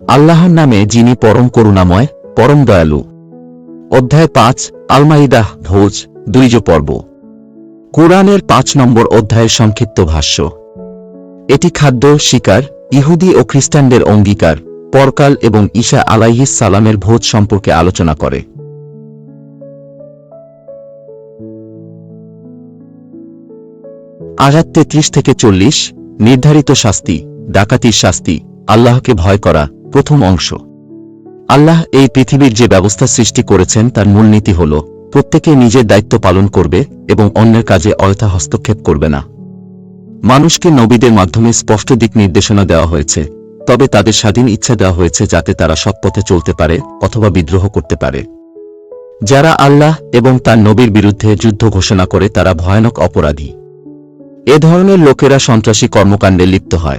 আল্লাহর নামে যিনি পরম করুণাময়, পরম দয়ালু। অধ্যায় পাঁচ, আলমাইদাহ ভোজ দুইজ পর্ব। কোরআনের পাঁচ নম্বর অধ্যায়ের সংক্ষিপ্ত ভাষ্য। এটি খাদ্য, শিকার, ইহুদি ও খ্রিস্টানদের অঙ্গীকার, পরকাল এবং ঈশা আলাইহিস সালামের ভোজ সম্পর্কে আলোচনা করে। আঘাত তেত্রিশ থেকে চল্লিশ, নির্ধারিত শাস্তি, ডাকাতির শাস্তি, আল্লাহকে ভয় করা। প্রথম অংশ। আল্লাহ এই পৃথিবীর যে ব্যবস্থা সৃষ্টি করেছেন তার মূলনীতি হল, প্রত্যেকে নিজের দায়িত্ব পালন করবে এবং অন্যের কাজে অযথা হস্তক্ষেপ করবে না। মানুষকে নবীদের মাধ্যমে স্পষ্ট দিক নির্দেশনা দেওয়া হয়েছে, তবে তাদের স্বাধীন ইচ্ছা দেওয়া হয়েছে যাতে তারা সৎপথে চলতে পারে অথবা বিদ্রোহ করতে পারে। যারা আল্লাহ এবং তার নবীর বিরুদ্ধে যুদ্ধ ঘোষণা করে তারা ভয়ানক অপরাধী। এ ধরনের লোকেরা সন্ত্রাসী কর্মকাণ্ডে লিপ্ত হয়।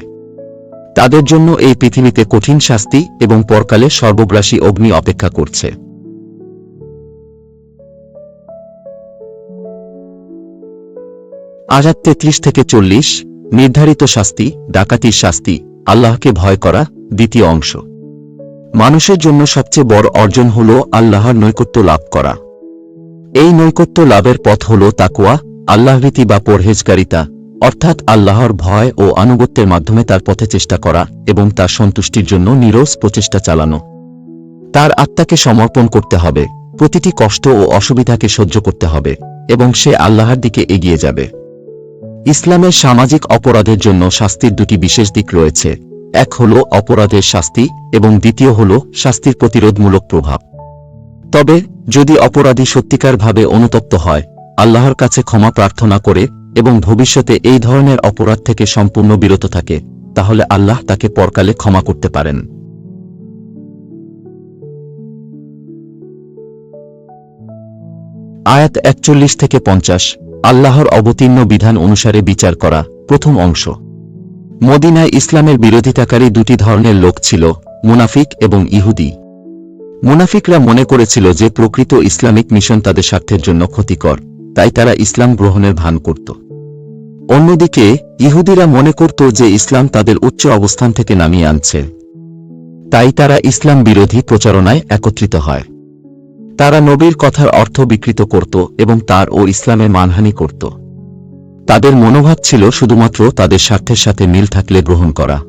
তাদের জন্য এই পৃথিবীতে কঠিন শাস্তি এবং পরকালে সর্বগ্রাসী অগ্নি অপেক্ষা করছে। আজাদ তেত্রিশ থেকে চল্লিশ, নির্ধারিত শাস্তি, ডাকাতির শাস্তি, আল্লাহকে ভয় করা, দ্বিতীয় অংশ। মানুষের জন্য সবচেয়ে বড় অর্জন হল আল্লাহর নৈকট্য লাভ করা। এই নৈকট্য লাভের পথ হল তাকুয়া আল্লাহভীতি বা পরহেজকারিতা অর্থাৎ আল্লাহর ভয় ও আনুগত্যের মাধ্যমে তার পথে চেষ্টা করা এবং তার সন্তুষ্টির জন্য নিরস প্রচেষ্টা চালানো। তার আত্মাকে সমর্পণ করতে হবে, প্রতিটি কষ্ট ও অসুবিধাকে সহ্য করতে হবে এবং সে আল্লাহর দিকে এগিয়ে যাবে। ইসলামের সামাজিক অপরাধের জন্য শাস্তির দুটি বিশেষ দিক রয়েছে। এক হল অপরাধের শাস্তি এবং দ্বিতীয় হল শাস্তির প্রতিরোধমূলক প্রভাব। তবে যদি অপরাধী সত্যিকারভাবে অনুতপ্ত হয়, আল্লাহর কাছে ক্ষমা প্রার্থনা করে এবং ভবিষ্যতে এই ধরনের অপরাধ থেকে সম্পূর্ণ বিরত থাকে, তাহলে আল্লাহ তাকে পরকালে ক্ষমা করতে পারেন। আয়াত একচল্লিশ থেকে পঞ্চাশ, আল্লাহর অবতীর্ণ বিধান অনুসারে বিচার করা, প্রথম অংশ। মদিনায় ইসলামের বিরোধিতাকারী দুটি ধরনের লোক ছিল, মুনাফিক এবং ইহুদি। মুনাফিকরা মনে করেছিল যে প্রকৃত ইসলামিক মিশন তাদের স্বার্থের জন্য ক্ষতিকর। তাই তারা ইসলাম গ্রহণের ভান করত। অন্যদিকে, ইহুদিরা মনে করত যে ইসলাম তাদের উচ্চ অবস্থান থেকে নামিয়ে আনছে। তাই তারা ইসলাম বিরোধী প্রচারণায় একত্রিত হয়। তারা নবীর কথার অর্থ বিকৃত করত এবং তার ও ইসলামের মানহানি করত। তাদের মনোভাব ছিল শুধুমাত্র তাদের স্বার্থের সাথে মিল থাকলে গ্রহণ করা।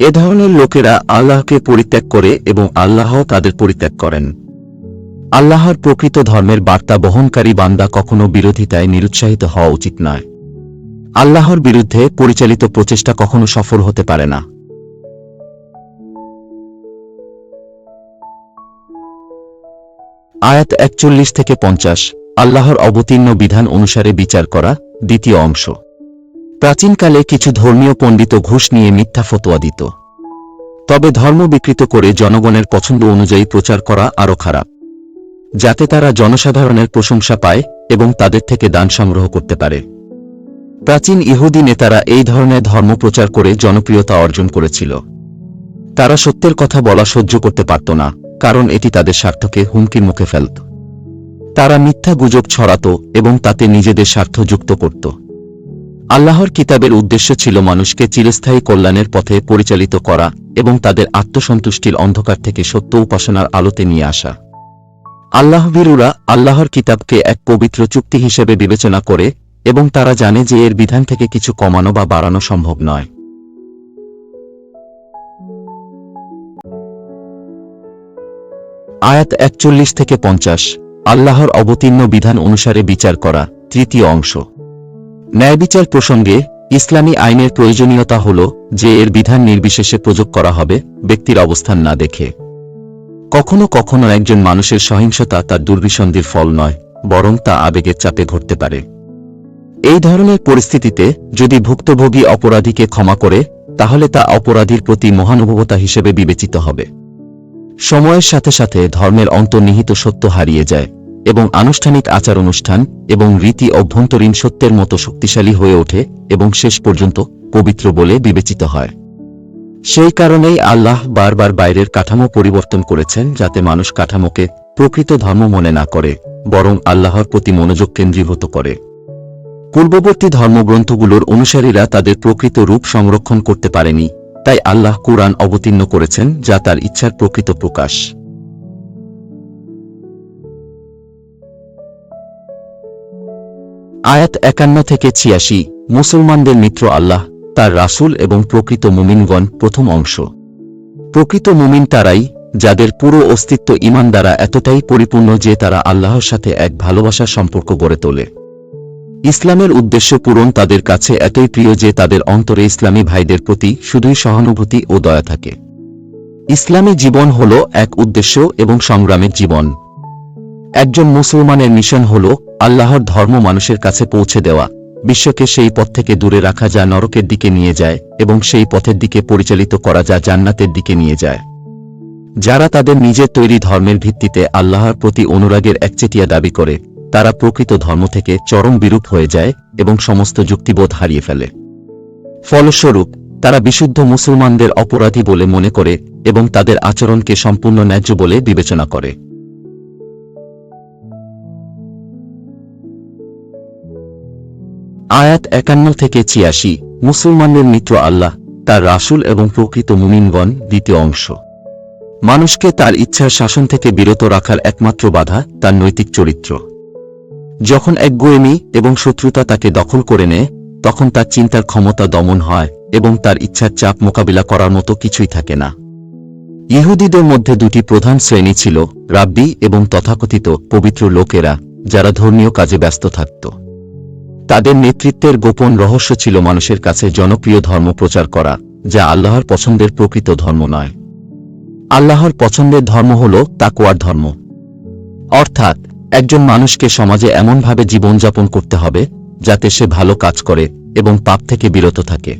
এ ধরনের লোকেরা আল্লাহকে পরিত্যাগ করে এবং আল্লাহ তাদের পরিত্যাগ করেন। আল্লাহর প্রকৃত ধর্মের বার্তা বহনকারী বান্দা কখনো বিরোধিতায় নিরুৎসাহিত হওয়া উচিত নয়। আল্লাহর বিরুদ্ধে পরিচালিত প্রচেষ্টা কখনো সফল হতে পারে না। আয়াত একচল্লিশ থেকে পঞ্চাশ, আল্লাহর অবতীর্ণ বিধান অনুসারে বিচার করা, দ্বিতীয় অংশ। প্রাচীনকালে কিছু ধর্মীয় পণ্ডিত ঘুষ নিয়ে মিথ্যা ফতোয়া দিত। তবে ধর্ম বিকৃত করে জনগণের পছন্দ অনুযায়ী প্রচার করা আরও খারাপ। যাতে তারা জনসাধারণের প্রশংসা পায় এবং তাদের থেকে দান সংগ্রহ করতে পারে। প্রাচীন ইহুদি নেতারা এই ধরনের ধর্ম প্রচার করে জনপ্রিয়তা অর্জন করেছিল। তারা সত্যের কথা বলা সহ্য করতে পারত না, কারণ এটি তাদের স্বার্থকে হুমকির মুখে ফেলত। তারা মিথ্যা গুজব ছড়াত এবং তাতে নিজেদের স্বার্থ যুক্ত করত। আল্লাহর কিতাবের উদ্দেশ্য ছিল মানুষকে চিরস্থায়ী কল্যাণের পথে পরিচালিত করা এবং তাদের আত্মসন্তুষ্টির অন্ধকার থেকে সত্য উপাসনার আলোতে নিয়ে আসা। আল্লাহবীরুরা আল্লাহর কিতাবকে এক পবিত্র চুক্তি হিসেবে বিবেচনা করে এবং তারা জানে যে এর বিধান থেকে কিছু কমানো বা বাড়ানো সম্ভব নয়। আয়াত একচল্লিশ থেকে পঞ্চাশ, আল্লাহর অবতীর্ণ বিধান অনুসারে বিচার করা, তৃতীয় অংশ। ন্যায় বিচার প্রসঙ্গে, ইসলামী আইনের প্রয়োজনীয়তা হল যে এর বিধান নির্বিশেষে প্রযোগ করা হবে, ব্যক্তির অবস্থান না দেখে। কখনো কখনো একজন মানুষের সহিংসতা তার দুর্বিসন্ধির ফল নয়, বরং তা আবেগের চাপে ঘটতে পারে। এই ধরনের পরিস্থিতিতে যদি ভুক্তভোগী অপরাধীকে ক্ষমা করে, তাহলে তা অপরাধীর প্রতি মহানুভবতা হিসেবে বিবেচিত হবে। সময়ের সাথে সাথে ধর্মের অন্তর্নিহিত সত্য হারিয়ে যায়, এবং আনুষ্ঠানিক আচার অনুষ্ঠান এবং রীতি অভ্যন্তরীণ সত্যের মতো শক্তিশালী হয়ে ওঠে এবং শেষ পর্যন্ত পবিত্র বলে বিবেচিত হয়। সেই কারণেই আল্লাহ বারবার বাইরের কাঠামো পরিবর্তন করেছেন যাতে মানুষ কাঠামোকে প্রকৃত ধর্ম মনে না করে, বরং আল্লাহর প্রতি মনোযোগ কেন্দ্রীভূত করে। পূর্ববর্তী ধর্মগ্রন্থগুলোর অনুসারীরা তাদের প্রকৃত রূপ সংরক্ষণ করতে পারেনি, তাই আল্লাহ কুরআন অবতীর্ণ করেছেন যা তার ইচ্ছার প্রকৃত প্রকাশ। আয়াত একান্ন থেকে ছিয়াশি, মুসলমানদের মিত্র আল্লাহ তার রাসূল এবং প্রকৃত মুমিনগণ প্রথম অংশ। প্রকৃত মুমিন তারাই, যাদের পুরো অস্তিত্ব ইমান দ্বারা এতটাই পরিপূর্ণ যে তারা আল্লাহর সাথে এক ভালোবাসার সম্পর্ক গড়ে তোলে। ইসলামের উদ্দেশ্য পূরণ তাদের কাছে এতই প্রিয় যে তাদের অন্তরে ইসলামী ভাইদের প্রতি শুধুই সহানুভূতি ও দয়া থাকে। ইসলামী জীবন হল এক উদ্দেশ্য এবং সংগ্রামের জীবন। একজন মুসলমানের মিশন হল আল্লাহর ধর্ম মানুষের কাছে পৌঁছে দেওয়া। বিশ্বকে সেই পথ থেকে দূরে রাখা যা নরকের দিকে নিয়ে যায় এবং সেই পথের দিকে পরিচালিত করা যা জান্নাতের দিকে নিয়ে যায়। যারা তাদের নিজের তৈরি ধর্মের ভিত্তিতে আল্লাহর প্রতি অনুরাগের একচেটিয়া দাবি করে, তারা প্রকৃত ধর্ম থেকে চরম বিরূপ হয়ে যায় এবং সমস্ত যুক্তিবোধ হারিয়ে ফেলে। ফলস্বরূপ, তারা বিশুদ্ধ মুসলমানদের অপরাধী বলে মনে করে এবং তাদের আচরণকে সম্পূর্ণ ন্যায্য বলে বিবেচনা করে। আয়াত একান্ন থেকে ছিয়াশি, মুসলমানদের মিত্র আল্লাহ, তার রাসুল এবং প্রকৃত মুমিনগণ দ্বিতীয় অংশ। মানুষকে তার ইচ্ছার শাসন থেকে বিরত রাখার একমাত্র বাধা তার নৈতিক চরিত্র। যখন এক গোয়েমি এবং শত্রুতা তাকে দখল করে নেয়, তখন তার চিন্তার ক্ষমতা দমন হয় এবং তার ইচ্ছার চাপ মোকাবিলা করার মতো কিছুই থাকে না। ইহুদিদের মধ্যে দুটি প্রধান শ্রেণি ছিল, রাব্বি এবং তথাকথিত পবিত্র লোকেরা, যারা ধর্মীয় কাজে ব্যস্ত থাকত। তাদের নেতৃত্বের গোপন রহস্য ছিল মানুষের কাছে জনপ্রিয় ধর্ম প্রচার করা, যা আল্লাহর পছন্দের প্রকৃত ধর্ম নয়। আল্লাহর পছন্দের ধর্ম হল তাকুয়ার ধর্ম। অর্থাৎ, একজন মানুষকে সমাজে এমনভাবে জীবনযাপন করতে হবে, যাতে সে ভালো কাজ করে এবং পাপ থেকে বিরত থাকে।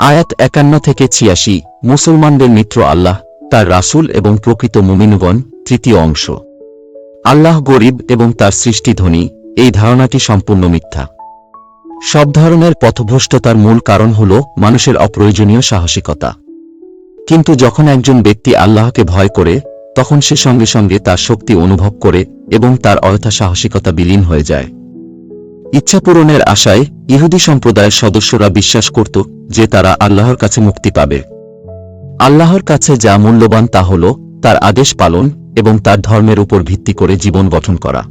আয়াত একান্ন থেকে ছিয়াশি, মুসলমানদের মিত্র আল্লাহ, তার রাসূল এবং প্রকৃত মুমিনগণ তৃতীয় অংশ। আল্লাহ গরিব এবং তার সৃষ্টি ধনী এই ধারণাটি সম্পূর্ণ মিথ্যা। সব ধরনের পথভ্রষ্টতার মূল কারণ হল মানুষের অপ্রয়োজনীয় সাহসিকতা। কিন্তু যখন একজন ব্যক্তি আল্লাহকে ভয় করে, তখন সে সঙ্গে সঙ্গে তার শক্তি অনুভব করে এবং তার অয়থা সাহসিকতা বিলীন হয়ে যায়। ইচ্ছা পূরণের আশায় ইহুদি সম্প্রদায়ের সদস্যরা বিশ্বাস করত যে তারা আল্লাহর কাছে মুক্তি পাবে। আল্লাহর কাছে যা মূল্যবান তা হল তার আদেশ পালন এবং তার ধর্মের উপর ভিত্তি করে জীবন গঠন করা।